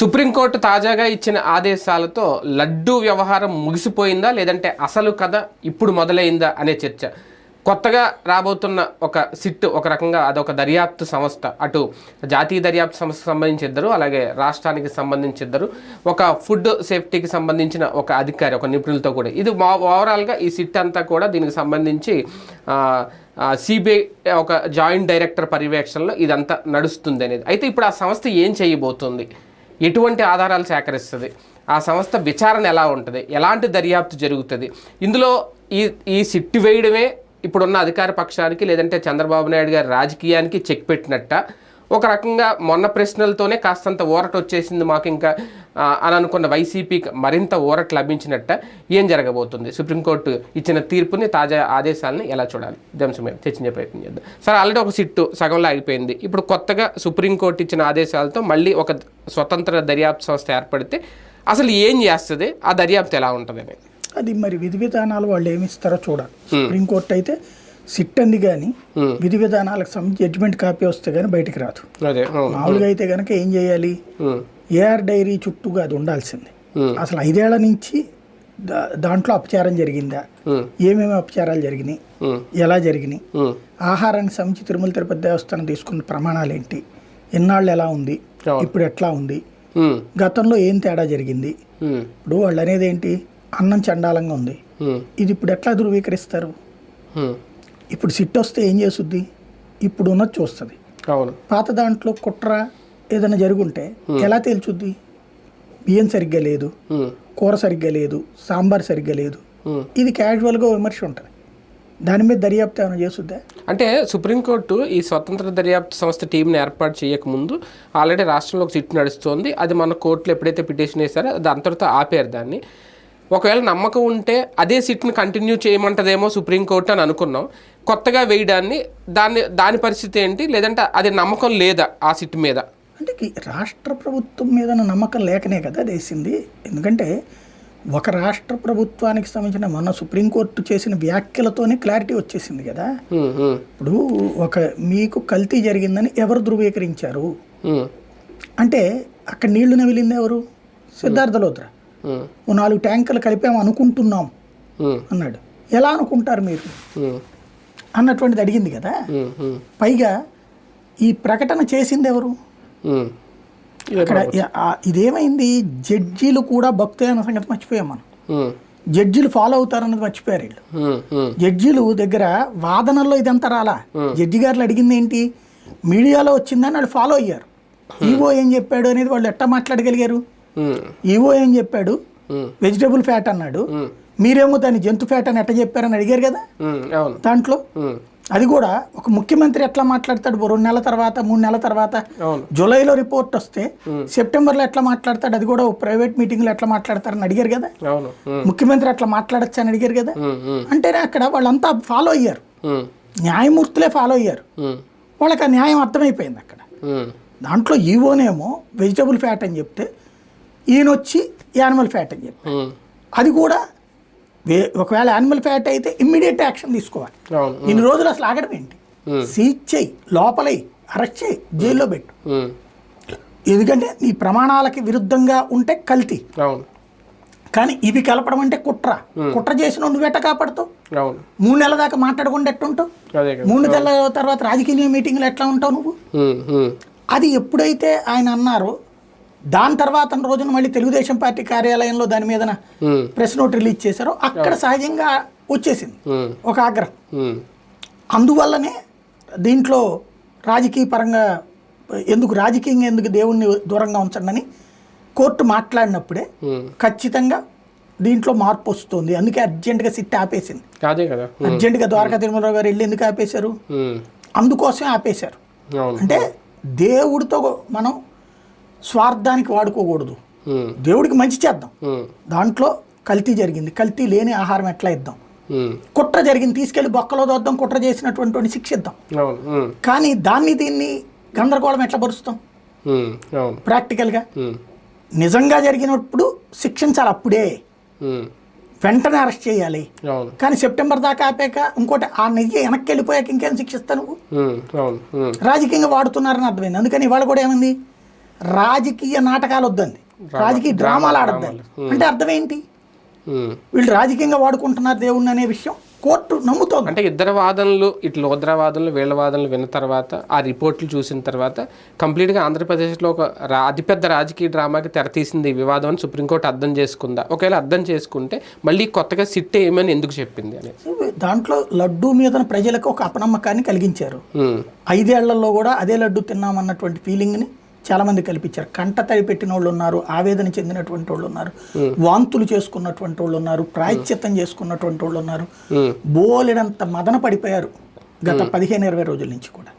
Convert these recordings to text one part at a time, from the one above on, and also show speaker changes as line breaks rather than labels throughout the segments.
Supreme court తాజాగా ఇచ్చిన ఆదేశాలతో లడ్డూ వ్యవహారం ముగిసిపోయిందా లేదంటే అసలు కథ ఇప్పుడు మొదలైందా అనే చర్చ. కొత్తగా రాబోతున్న ఒక సిట్ ఒక రకంగా అదొక దర్యాప్తు సంస్థ. అటు జాతీయ దర్యాప్తు సంస్థకు సంబంధించి ఇద్దరు అలాగే రాష్ట్రానికి సంబంధించి ఇద్దరు ఒక ఫుడ్ సేఫ్టీకి సంబంధించిన ఒక అధికారి ఒక నిపుణులతో కూడా. ఇది మా- ఓవరాల్గా ఈ సిట్ అంతా కూడా దీనికి సంబంధించి సిబిఐ ఒక జాయింట్ డైరెక్టర్ పర్యవేక్షణలో ఇదంతా నడుస్తుంది అనేది. అయితే ఇప్పుడు ఆ సంస్థ ఏం చేయబోతుంది? ఎటువంటి ఆధారాలు సేకరిస్తుంది? ఆ సంస్థ విచారణ ఎలా ఉంటుంది? ఎలాంటి దర్యాప్తు జరుగుతుంది? ఇందులో ఈ ఈ సిట్టు వేయడమే ఇప్పుడున్న అధికార పక్షానికి లేదంటే చంద్రబాబు నాయుడు గారి రాజకీయానికి చెక్ పెట్టినట్ట. ఒక రకంగా మొన్న ప్రశ్నలతోనే కాస్తంత ఊరట వచ్చేసింది మాకు ఇంకా అని అనుకున్న వైసీపీకి మరింత ఊరట లభించినట్ట ఏం జరగబోతుంది? సుప్రీంకోర్టు ఇచ్చిన తీర్పుని తాజా ఆదేశాలను ఎలా చూడాలి? మీద చర్చించే ప్రయత్నం చేద్దాం. సరే ఆల్రెడీ ఒక సిట్టు సగంలో ఆగిపోయింది. ఇప్పుడు కొత్తగా సుప్రీంకోర్టు ఇచ్చిన ఆదేశాలతో మళ్ళీ ఒక స్వతంత్ర దర్యాప్తు సంస్థ ఏర్పడితే అసలు ఏం చేస్తుంది? ఆ దర్యాప్తు ఎలా ఉంటుంది అనేది
అది మరి విధి విధానాలు వాళ్ళు ఏమి ఇస్తారో చూడాలి. సుప్రీంకోర్టు అయితే సిట్ అంది కానీ విధి విధానాలకు సంబంధించి జడ్జిమెంట్ కాపీ వస్తే కానీ బయటికి రాదు. మామూలుగా అయితే కనుక ఏం చేయాలి? ఏఆర్ డైరీ చుట్టూగా అది ఉండాల్సింది. అసలు ఐదేళ్ళ నుంచి దాంట్లో అపచారం జరిగిందా? ఏమేమి అపచారాలు జరిగినాయి? ఎలా జరిగినాయి? ఆహారానికి సంబంధించి తిరుమల తిరుపతి దేవస్థానం తీసుకున్న ప్రమాణాలు ఏంటి? ఎన్నాళ్ళు ఎలా ఉంది. ఇప్పుడు ఎట్లా ఉంది? గతంలో ఏం తేడా జరిగింది? ఇప్పుడు వాళ్ళు అనేది ఏంటి? అన్నం చండాలంగా ఉంది. ఇది ఇప్పుడు ఎట్లా ధృవీకరిస్తారు? ఇప్పుడు సిట్ వస్తే ఏం చేస్తుంది? ఇప్పుడు ఉన్నది చూస్తుంది.
అవును.
పాత దాంట్లో కుట్ర ఏదైనా జరుగుంటే ఎలా తేల్చుద్ది? బియ్యం సరిగ్గా లేదు కూర సరిగ్గా లేదు సాంబార్ సరిగ్గా లేదు. ఇది క్యాజువల్గా విమర్శ ఉంటుంది. దాని మీద దర్యాప్తు ఏమైనా చేస్తుందా?
అంటే సుప్రీంకోర్టు ఈ స్వతంత్ర దర్యాప్తు సంస్థ టీంని ఏర్పాటు చేయకముందు ఆల్రెడీ రాష్ట్రంలో ఒక సిట్ నడుస్తోంది. అది మన కోర్టులో ఎప్పుడైతే పిటిషన్ వేశారో అది అంతటితో ఆపేరు దాన్ని. ఒకవేళ నమ్మకం ఉంటే అదే సిట్ని కంటిన్యూ చేయమంటదేమో సుప్రీంకోర్టు అని అనుకున్నాం. కొత్తగా వేయడాన్ని దాన్ని దాని పరిస్థితి ఏంటి? లేదంటే అది నమ్మకం లేదా ఆ సిట్ మీద?
అంటే రాష్ట్ర ప్రభుత్వం మీద నమ్మకం లేకనే కదా అది వేసింది. ఎందుకంటే ఒక రాష్ట్ర ప్రభుత్వానికి సంబంధించిన మొన్న సుప్రీంకోర్టు చేసిన వ్యాఖ్యలతోనే క్లారిటీ వచ్చేసింది కదా. ఇప్పుడు ఒక మీకు కల్తీ జరిగిందని ఎవరు ధృవీకరించారు? అంటే అక్కడ నీళ్ళు నవిలింది ఎవరు? సిద్ధార్థ లోత్ర.
ఉమ్,
ఓ నాలుగు ట్యాంకులు కలిపాము అనుకుంటున్నాం అన్నాడు. ఎలా అనుకుంటారు మీరు? అన్నటువంటిది అడిగింది కదా. పైగా ఈ ప్రకటన చేసింది ఎవరు. అక్కడ ఇదేమైంది? జడ్జీలు కూడా భక్తే అన్న సంగతి మర్చిపోయాం మనం. జడ్జీలు ఫాలో అవుతారన్నది మర్చిపోయారు వీళ్ళు. జడ్జీలు దగ్గర వాదనల్లో ఇదంతా రాలా. జడ్జి గారు అడిగింది ఏంటి? మీడియాలో వచ్చిందని వాళ్ళు ఫాలో అయ్యారు. ఈవో ఏం చెప్పాడు అనేది వాళ్ళు ఎట్టా మాట్లాడగలిగారు? ఈవో ఏం చెప్పాడు? వెజిటబుల్ ఫ్యాట్ అన్నాడు. మీరేమో దాన్ని జంతు ఫ్యాట్ అని ఎట్ట చెప్పారని అడిగారు కదా? దాంట్లో? అది కూడా ఒక ముఖ్యమంత్రి ఎట్లా మాట్లాడతాడు? రెండు నెలల తర్వాత మూడు నెలల తర్వాత జూలైలో రిపోర్ట్ వస్తే సెప్టెంబర్లో ఎట్లా మాట్లాడతాడు? అది కూడా ప్రైవేట్ మీటింగ్లో ఎట్లా మాట్లాడతారని అడిగారు కదా? ముఖ్యమంత్రి అట్లా మాట్లాడచ్చు అని అడిగారు కదా? అంటేనే అక్కడ వాళ్ళంతా ఫాలో అయ్యారు. న్యాయమూర్తులే ఫాలో అయ్యారు. వాళ్ళకి ఆ న్యాయం అర్థమైపోయింది అక్కడ. దాంట్లో ఈవోనేమో వెజిటబుల్ ఫ్యాట్ అని చెప్తే ఈయన వచ్చి యానిమల్ ఫ్యాట్ అని చెప్పి
ఉమ్,
అది కూడా ఒకవేళ యానిమల్ ఫ్యాట్ అయితే ఇమ్మీడియట్ యాక్షన్ తీసుకోవాలి.
అవును.
ఇన్ని రోజులు అసలు ఆగడం ఏంటి? సీజ్ చేయి లోపలై అరెస్ట్ చేయి జైల్లో పెట్టు. ఎందుకంటే నీ ప్రమాణాలకి విరుద్ధంగా ఉంటే కల్తీ. కానీ ఇవి కలపడం అంటే కుట్ర. కుట్ర చేసిన ఎట్ట కాపాడుతావు? మూడు నెలల దాకా మాట్లాడకుండా ఎట్టుంటావు? మూడు నెలల తర్వాత రాజకీయ మీటింగ్లో ఎట్లా ఉంటావు నువ్వు? అది ఎప్పుడైతే ఆయన అన్నారో దాని తర్వాత రోజున మళ్ళీ తెలుగుదేశం పార్టీ కార్యాలయంలో దాని మీద ప్రెస్ నోట్ రిలీజ్ చేశారో. అక్కడ సహజంగా వచ్చేసింది ఒక ఆగ్రహం. అందువల్లనే దీంట్లో రాజకీయ పరంగా ఎందుకు రాజకీయంగా ఎందుకు దేవుణ్ణి దూరంగా ఉంచండి అని కోర్టు మాట్లాడినప్పుడే. ఖచ్చితంగా దీంట్లో మార్పు వస్తుంది. అందుకే అర్జెంటుగా సిట్ ఆపేసింది.
అదే కదా.
అర్జెంటుగా ద్వారకా తిరుమలరావు గారు వెళ్ళి ఎందుకు ఆపేశారు?
ఉమ్,
అందుకోసమే ఆపేశారు. అంటే దేవుడితో మనం స్వార్థానికి వాడుకోకూడదు. దేవుడికి మంచి చేద్దాం. దాంట్లో కల్తీ జరిగింది. కల్తీ లేని ఆహారం ఎట్లా ఇద్దాం? కుట్ర జరిగింది. తీసుకెళ్ళి బొక్కలో దోద్దాం. కుట్ర చేసినటువంటి శిక్షిద్దాం. కానీ దాన్ని దీన్ని గందరగోళం ఎట్లా పరుస్తాం? ప్రాక్టికల్గా. నిజంగా జరిగినప్పుడు శిక్షించాలి అప్పుడే. వెంటనే అరెస్ట్ చేయాలి. కానీ సెప్టెంబర్ దాకా ఆపాక ఇంకోటి ఆ నెయ్యి వెనక్కి వెళ్ళిపోయాక ఇంకేం శిక్షిస్తా నువ్వు రాజకీయంగా వాడుతున్నారని అర్థమైంది. అందుకని ఇవాళ కూడా ఏమైంది? రాజకీయ నాటకాలు వద్దంది రాజకీయ డ్రామాలు ఆడద్దండి. అంటే అర్థం ఏంటి. వీళ్ళు రాజకీయంగా వాడుకుంటున్నారు దేవుణ్ణి అనే విషయం కోర్టు నమ్ముతోంది.
అంటే ఇద్దరు వాదనలు ఇటు లోద్ర వాదనలు వీళ్ళ వాదనలు విన్న తర్వాత ఆ రిపోర్ట్లు చూసిన తర్వాత కంప్లీట్గా ఆంధ్రప్రదేశ్లో ఒక రా అతిపెద్ద రాజకీయ డ్రామాకి తెరతీసింది ఈ వివాదం అని సుప్రీంకోర్టు అర్థం చేసుకుందా? ఒకవేళ అర్థం చేసుకుంటే మళ్ళీ కొత్తగా సిట్ ఏమని ఎందుకు చెప్పింది అనేది.
దాంట్లో లడ్డూ మీద ప్రజలకు ఒక అపనమ్మకాన్ని కలిగించారు. ఐదేళ్ళలో కూడా అదే లడ్డు తిన్నామన్నటువంటి ఫీలింగ్ని చాలా మంది కల్పించారు కంట తడి పెట్టిన వాళ్ళు ఉన్నారు ఆవేదన చెందినటువంటి వాళ్ళు ఉన్నారు వాంతులు చేసుకున్నటువంటి వాళ్ళు ఉన్నారు ప్రాయశ్చిత్తం చేసుకున్నటువంటి వాళ్ళు ఉన్నారు. బోలెడంత మదన పడిపోయారు గత పదిహేను ఇరవై రోజుల నుంచి కూడా.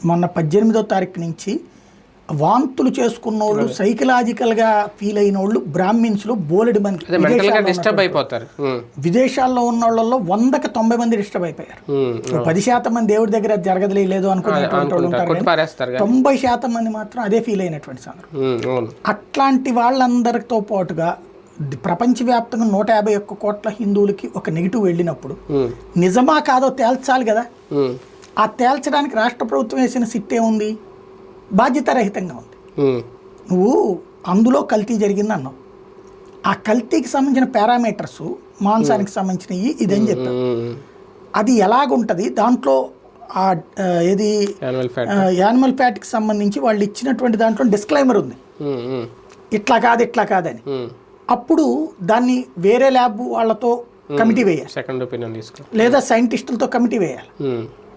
మొన్న పద్దెనిమిదో తారీఖు నుంచి వాంతులు చేసుకున్న వాళ్ళు సైకలాజికల్గా ఫీల్ అయిన వాళ్ళు బ్రాహ్మిన్స్లో బోలెడు మంది
డిస్టర్బ్ అయిపోతారు.
విదేశాల్లో ఉన్న వాళ్ళలో వందకి తొంభై మంది డిస్టర్బ్ అయిపోయారు. పది శాతం మంది దేవుడి దగ్గర జరగదులే లేదు అనుకునేటువంటి వాళ్ళు ఉంటారు తొంభై శాతం మంది మాత్రం అదే ఫీల్ అయినటువంటి సందర్భం. అట్లాంటి వాళ్ళందరితో పాటుగా ప్రపంచవ్యాప్తంగా నూట యాభై ఒక్క కోట్ల హిందువులకి ఒక నెగిటివ్ వెళ్ళినప్పుడు. నిజమా కాదో తేల్చాలి కదా. ఆ తేల్చడానికి రాష్ట్ర ప్రభుత్వం వేసిన సిట్ ఏముంది? బాధ్యతారహితంగా ఉంది. నువ్వు అందులో కల్తీ జరిగింది అన్నావు ఆ కల్తీకి సంబంధించిన పారామీటర్స్ మాంసానికి సంబంధించినవి ఇదని చెప్పావు. అది ఎలాగుంటుంది? దాంట్లో ఆ ఏది? యానిమల్ ఫ్యాట్కి సంబంధించి వాళ్ళు ఇచ్చినటువంటి దాంట్లో డిస్క్లైమర్ ఉంది. ఇట్లా కాదు ఇట్లా కాదని. అప్పుడు దాన్ని వేరే ల్యాబ్ వాళ్ళతో కమిటీ వేయాలి.
సెకండ్ ఒపీనియన్ తీసుకో.
లేదా సైంటిస్టులతో కమిటీ వేయాలి.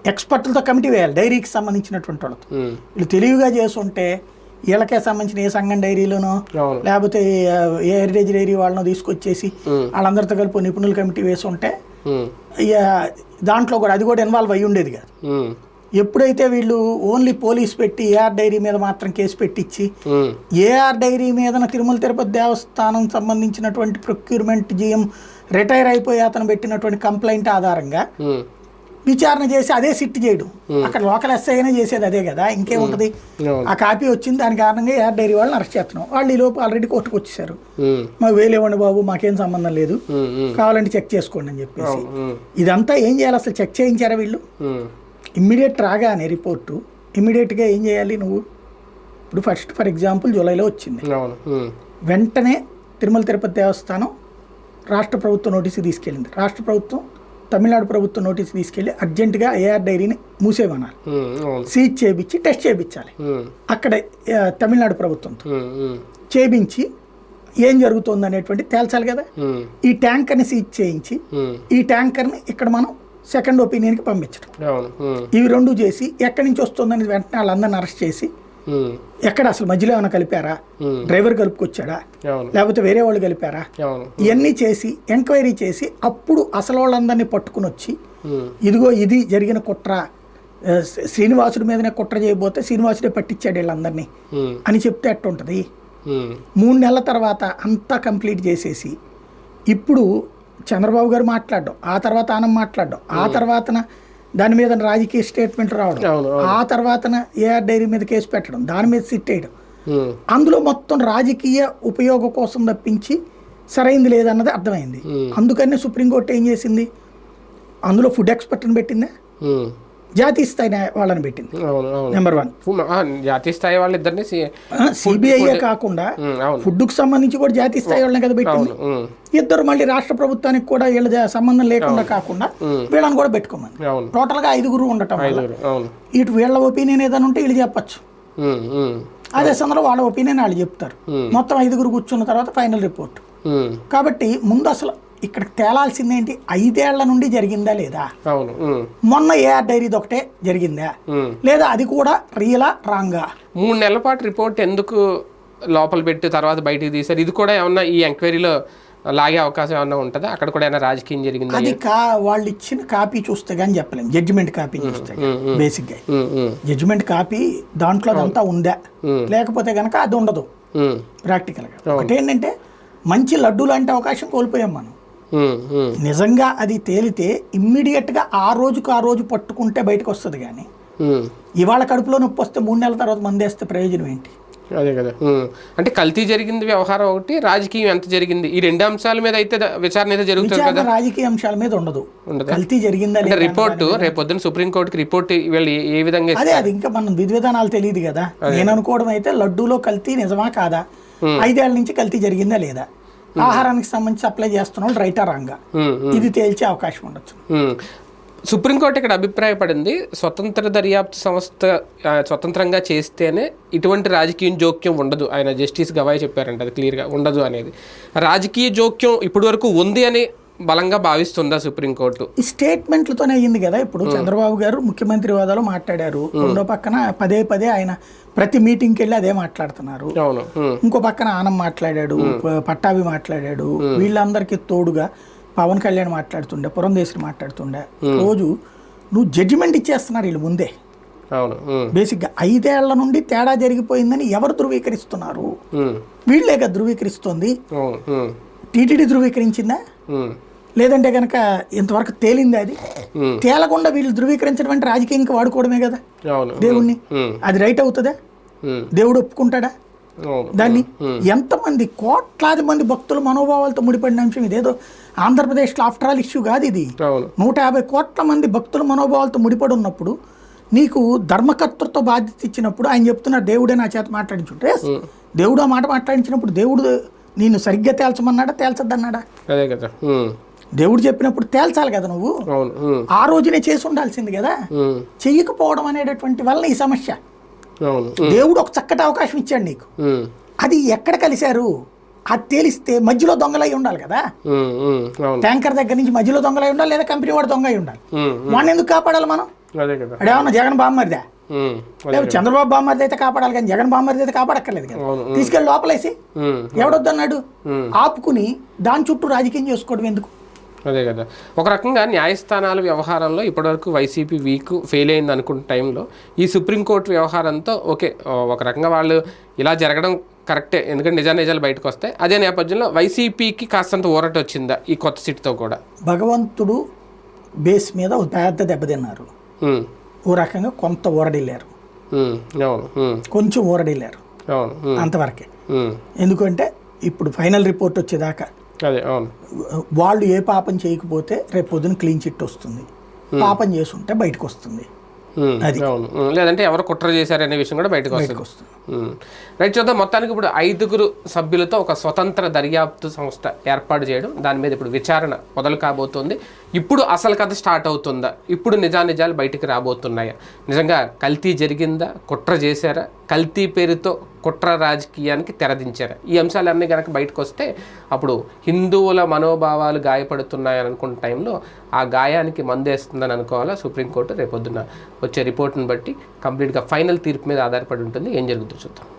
ఎక్స్పర్ట్లతో కమిటీ వేయాలి డైరీకి సంబంధించినటువంటి వాళ్ళతో. వీళ్ళు తెలివిగా చేస్తుంటే వీళ్ళకే సంబంధించిన ఏ సంఘం డైరీలోనో లేకపోతే ఏ- హెరిటేజ్ డైరీ వాళ్ళనో తీసుకొచ్చేసి. వాళ్ళందరితో కలిపి నిపుణుల కమిటీ వేసి ఉంటే దాంట్లో కూడా అది కూడా ఇన్వాల్వ్ అయ్యి ఉండేది కాదు. ఎప్పుడైతే వీళ్ళు ఓన్లీ పోలీస్ పెట్టి ఏఆర్ డైరీ మీద మాత్రం కేసు పెట్టించి. ఏఆర్ డైరీ మీదన తిరుమల తిరుపతి దేవస్థానం సంబంధించినటువంటి ప్రొక్యూర్మెంట్ జిఎం రిటైర్ అయిపోయి అతను పెట్టినటువంటి కంప్లైంట్ ఆధారంగా. విచారణ చేసి అదే సిట్ చేయడం. అక్కడ లోకల్ ఎస్ఐ అయినా చేసేది అదే కదా ఇంకేముంటది?
అవును
ఆ కాపీ వచ్చింది దాని కారణంగా ఏఆర్ డైరీ వాళ్ళని అరెస్ట్ చేస్తున్నాం. వాళ్ళు ఈ లోపు ఆల్రెడీ కోర్టుకు వచ్చేసారు. మాకు వేలేవండి బాబు మాకేం సంబంధం లేదు. కావాలంటే చెక్ చేసుకోండి అని చెప్పేసి. ఇదంతా ఏం చేయాలి? అసలు చెక్ చేయించారా వీళ్ళు. ఇమ్మీడియట్ రాగానే రిపోర్టు. ఇమ్మీడియట్గా ఏం చేయాలి నువ్వు? ఇప్పుడు ఫస్ట్ ఫర్ ఎగ్జాంపుల్ జూలైలో వచ్చింది. వెంటనే తిరుమల తిరుపతి దేవస్థానం రాష్ట్ర ప్రభుత్వం నోటీసు తీసుకెళ్ళింది. రాష్ట్ర ప్రభుత్వం తమిళనాడు ప్రభుత్వం నోటీసు తీసుకెళ్ళి అర్జెంటుగా ఏఆర్ డైరీని.
అవును
సీజ్ చేయించి టెస్ట్ చేయించాలి. అక్కడ తమిళనాడు ప్రభుత్వంతో. చేయించి ఏం జరుగుతుంది అనేటువంటి తేల్చాలి కదా. ఈ ట్యాంకర్ని సీజ్ చేయించి. ఈ ట్యాంకర్ని ఇక్కడ మనం సెకండ్ ఒపీనియన్కి పంపించడం. ఇవి రెండు చేసి ఎక్కడి నుంచి వస్తుందని వెంటనే వాళ్ళందరిని అరెస్ట్ చేసి. ఎక్కడ అసలు మధ్యలో ఏమైనా కలిపారా. డ్రైవర్ కలుపుకొచ్చాడా? లేకపోతే వేరే వాళ్ళు కలిపారా? ఇవన్నీ చేసి ఎంక్వైరీ చేసి అప్పుడు అసలు వాళ్ళందరినీ పట్టుకుని వచ్చి. ఇదిగో ఇది జరిగిన కుట్ర శ్రీనివాసుడి మీదనే కుట్ర చేయబోతే శ్రీనివాసుడే పట్టించాడు వీళ్ళందరినీ. అని చెప్తే ఎట్టుంటుంది?
ఉమ్.
మూడు నెలల తర్వాత అంతా కంప్లీట్ చేసేసి ఇప్పుడు చంద్రబాబు గారు మాట్లాడడం ఆ తర్వాత ఆనం మాట్లాడడం ఆ తర్వాతన దాని మీద రాజకీయ స్టేట్మెంట్ రావడం. ఆ తర్వాతన ఏఆర్ డైరీ మీద కేసు పెట్టడం. దాని మీద సిట్ వేయడం. అందులో మొత్తం రాజకీయ ఉపయోగం కోసం తప్పించి సరైంది లేదన్నది అర్థమైంది. అందుకని సుప్రీంకోర్టు ఏం చేసింది? అందులో ఫుడ్ ఎక్స్పర్ట్ని పెట్టిందా. జాతీయ స్థాయి వాళ్ళని పెట్టింది. నెంబర్ వన్
జాతీయ స్థాయి వాళ్ళిద్దరిని సి-
సిబిఐఏ కాకుండా ఫుడ్కు సంబంధించి కూడా జాతీయ స్థాయి వాళ్ళని కదా పెట్టింది. ఇద్దరు మళ్ళీ రాష్ట్ర ప్రభుత్వానికి కూడా వీళ్ళ సంబంధం లేకుండా కాకుండా వీళ్ళని కూడా పెట్టుకోమని.
అవును.
టోటల్గా ఐదుగురు ఉండటం ఇటు వీళ్ళ ఒపీనియన్ ఏదైనా ఉంటే వీళ్ళు చెప్పచ్చు. అదే సందర్భంలో వాళ్ళ ఒపీనియన్ వాళ్ళు చెప్తారు. మొత్తం ఐదుగురు కూర్చున్న తర్వాత ఫైనల్ రిపోర్ట్. కాబట్టి ముందు అసలు ఇక్కడ తేలాల్సింది ఏంటి? ఐదేళ్ళ నుండి జరిగిందా లేదా?
అవును
మొన్న ఏఆర్ డైరీది ఒకటే జరిగిందా. లేదా అది కూడా రియలా రాంగా?
మూడు నెలల పాటు రిపోర్ట్ ఎందుకు లోపల పెట్టి తర్వాత బయటికి తీశారు? ఇది కూడా ఏమన్నా ఈ ఎంక్వైరీలో లాగే అవకాశం ఏమన్నా ఉంటుందా? అక్కడ కూడా ఏమైనా రాజకీయం జరిగిందా?
అది కా వాళ్ళు ఇచ్చిన కాపీ చూస్తే కానీ చెప్పలేం. జడ్జిమెంట్ కాపీ చూస్తే బేసిక్గా
ఉమ్, ఉమ్,
జడ్జిమెంట్ కాపీ దాంట్లో అదంతా ఉందా. లేకపోతే కనుక అది ఉండదు.
ఉమ్,
ప్రాక్టికల్గా ఒకటి ఏంటంటే మంచి లడ్డు లాంటి అవకాశం కోల్పోయాం మనం. నిజంగా అది తేలితే ఇమ్మీడియట్గా ఆ రోజుకు ఆ రోజు పట్టుకుంటే బయటకు వస్తుంది కానీ. ఇవాళ కడుపులో నొప్పి వస్తే మూడు నెలల తర్వాత మందేస్తే ప్రయోజనం ఏంటి?
అదే కదా. అంటే కల్తీ జరిగింది వ్యవహారం ఒకటి రాజకీయం ఎంత జరిగింది? ఈ రెండు అంశాల మీద అయితే విచారణ అయితే జరుగుతుంది కదా.
రాజకీయ అంశాల మీద ఉండదు? కల్తీ జరిగిందా
అంటే రిపోర్టు రేపు పొద్దున సుప్రీంకోర్టుకి రిపోర్ట్ వీళ్ళు ఏ- విధంగా?
అదే అది ఇంకా మనం విధి విధానాలు తెలియదు కదా. నేను అనుకోవడం అయితే లడ్డూలో కల్తీ నిజమా కాదా? ఐదేళ్ళ నుంచి కల్తీ జరిగిందా లేదా? ఆహారానికి సంబంధించి సప్లై చేస్తున్న వాళ్ళు రైటా రాంగా. ఇది తేల్చే అవకాశం ఉండొచ్చు.
సుప్రీంకోర్టు ఇక్కడ అభిప్రాయపడింది స్వతంత్ర దర్యాప్తు సంస్థ స్వతంత్రంగా చేస్తేనే ఇటువంటి రాజకీయ జోక్యం ఉండదు. ఆయన జస్టిస్ గవాయ్ చెప్పారంట అది క్లియర్గా ఉండదు అనేది. రాజకీయ జోక్యం ఇప్పటి వరకు ఉంది అని బలంగా భావిస్తుందా సుప్రీంకోర్టు?
ఈ స్టేట్మెంట్లతోనే అయ్యింది కదా ఇప్పుడు. చంద్రబాబు గారు ముఖ్యమంత్రి హోదాలో మాట్లాడారు. రెండో పక్కన పదే పదే ఆయన ప్రతి మీటింగ్కి వెళ్ళి అదే మాట్లాడుతున్నారు. ఇంకో పక్కన ఆనం మాట్లాడాడు పట్టాభి మాట్లాడాడు వీళ్ళందరికీ తోడుగా పవన్ కళ్యాణ్ మాట్లాడుతుండే పురంధేశ్వరి మాట్లాడుతుండే. రోజు నువ్వు జడ్జిమెంట్ ఇచ్చేస్తున్నారు వీళ్ళు ముందే. బేసిక్గా ఐదేళ్ళ నుండి తేడా జరిగిపోయిందని ఎవరు ధృవీకరిస్తున్నారు?
ఉమ్,
వీళ్ళే కదా ధృవీకరిస్తుంది. టీటీడీ ధృవీకరించిందా? లేదంటే కనుక ఇంతవరకు తేలిందా అది? తేలకుండా వీళ్ళు ధృవీకరించడం అంటే రాజకీయంగా వాడుకోవడమే కదా దేవుణ్ణి. అది రైట్ అవుతుందా? దేవుడు ఒప్పుకుంటాడా? దాన్ని ఎంతమంది కోట్లాది మంది భక్తుల మనోభావాలతో ముడిపడిన అంశం ఇదేదో ఆంధ్రప్రదేశ్లో ఆఫ్టర్ ఆల్ ఇష్యూ కాదు ఇది. నూట యాభై కోట్ల మంది భక్తుల మనోభావాలతో ముడిపడి ఉన్నప్పుడు నీకు ధర్మకర్తృత్వ బాధ్యత ఇచ్చినప్పుడు ఆయన చెప్తున్నారు దేవుడే నా చేత మాట్లాడించుంటే దేవుడు ఆ మాట మాట్లాడించినప్పుడు దేవుడు నేను సరిగ్గా తేల్చమన్నాడా తేల్చద్దన్నాడా?
అదే కదా.
దేవుడు చెప్పినప్పుడు తేల్చాలి కదా నువ్వు? ఆ రోజునే చేసి ఉండాల్సింది కదా? చెయ్యకపోవడం అనేటటువంటి వల్ల ఈ సమస్య. దేవుడు ఒక చక్కటి అవకాశం ఇచ్చాడు నీకు. అది ఎక్కడ కలిశారు? అది తేలిస్తే మధ్యలో దొంగలై ఉండాలి కదా? ట్యాంకర్ దగ్గర నుంచి మధ్యలో దొంగలై ఉండాలి లేదా కంపెనీ వాడు దొంగ అయి ఉండాలి వాడిని ఎందుకు కాపాడాలి మనం?
అదే కదా.
అడేమన్నా జగన్ బామ్మరిదా? చంద్రబాబు బామ్మరిది అయితే కాపాడాలి కానీ జగన్ బామ్మరిది అయితే కాపాడక్కర్లేదు కదా. తీసుకెళ్ళి లోపలేసి ఎవడొద్దన్నాడు. ఆపుకుని దాని చుట్టూ రాజకీయం చేసుకోవడం ఎందుకు?
అదే కదా. ఒక రకంగా న్యాయస్థానాల వ్యవహారంలో ఇప్పటివరకు వైసీపీ వీక్ ఫెయిల్ అయింది అనుకున్న టైంలో ఈ సుప్రీంకోర్టు వ్యవహారంతో ఓకే ఒక రకంగా వాళ్ళు ఇలా జరగడం కరెక్టే. ఎందుకంటే నిజా నిజాలు బయటకు వస్తాయి. అదే నేపథ్యంలో వైసీపీకి కాస్తంత ఊరట వచ్చిందా ఈ కొత్త సీట్తో కూడా?
భగవంతుడు బేస్ మీద పెద్ద దెబ్బతిన్నారు ఓ రకంగా కొంత ఊరడిల్లారు కొంచెం ఊరడిల్లారు అంతవరకే. ఎందుకంటే ఇప్పుడు ఫైనల్ రిపోర్ట్ వచ్చేదాకా
అదే అవును.
వాళ్ళు ఏ పాపం చేయకపోతే రేపు పొద్దున క్లీన్ చిట్ వస్తుంది. పాపం చేసుంటే బయటకు వస్తుంది.
లేదంటే ఎవరు కుట్ర చేశారనే విషయం కూడా బయటకు వస్తుంది. రైట్ చూద్దాం. మొత్తానికి ఇప్పుడు ఐదుగురు సభ్యులతో ఒక స్వతంత్ర దర్యాప్తు సంస్థ ఏర్పాటు చేయడం దాని మీద ఇప్పుడు విచారణ మొదలు కాబోతుంది. ఇప్పుడు అసలు కథ స్టార్ట్ అవుతుందా? ఇప్పుడు నిజానిజాలు బయటికి రాబోతున్నాయా? నిజంగా కల్తీ జరిగిందా? కుట్ర చేశారా? కల్తీ పేరుతో కుట్ర రాజకీయానికి తెరదించారా? ఈ అంశాలన్నీ కనుక బయటకు వస్తే అప్పుడు హిందువుల మనోభావాలు గాయపడుతున్నాయని అనుకున్న టైంలో ఆ గాయానికి మందేస్తుందని అనుకోవాలా సుప్రీంకోర్టు? రేపొద్దున వచ్చే రిపోర్ట్ని బట్టి కంప్లీట్గా ఫైనల్ తీర్పు మీద ఆధారపడి ఉంటుంది. ఏం జరుగుతుంది? చూద్దాం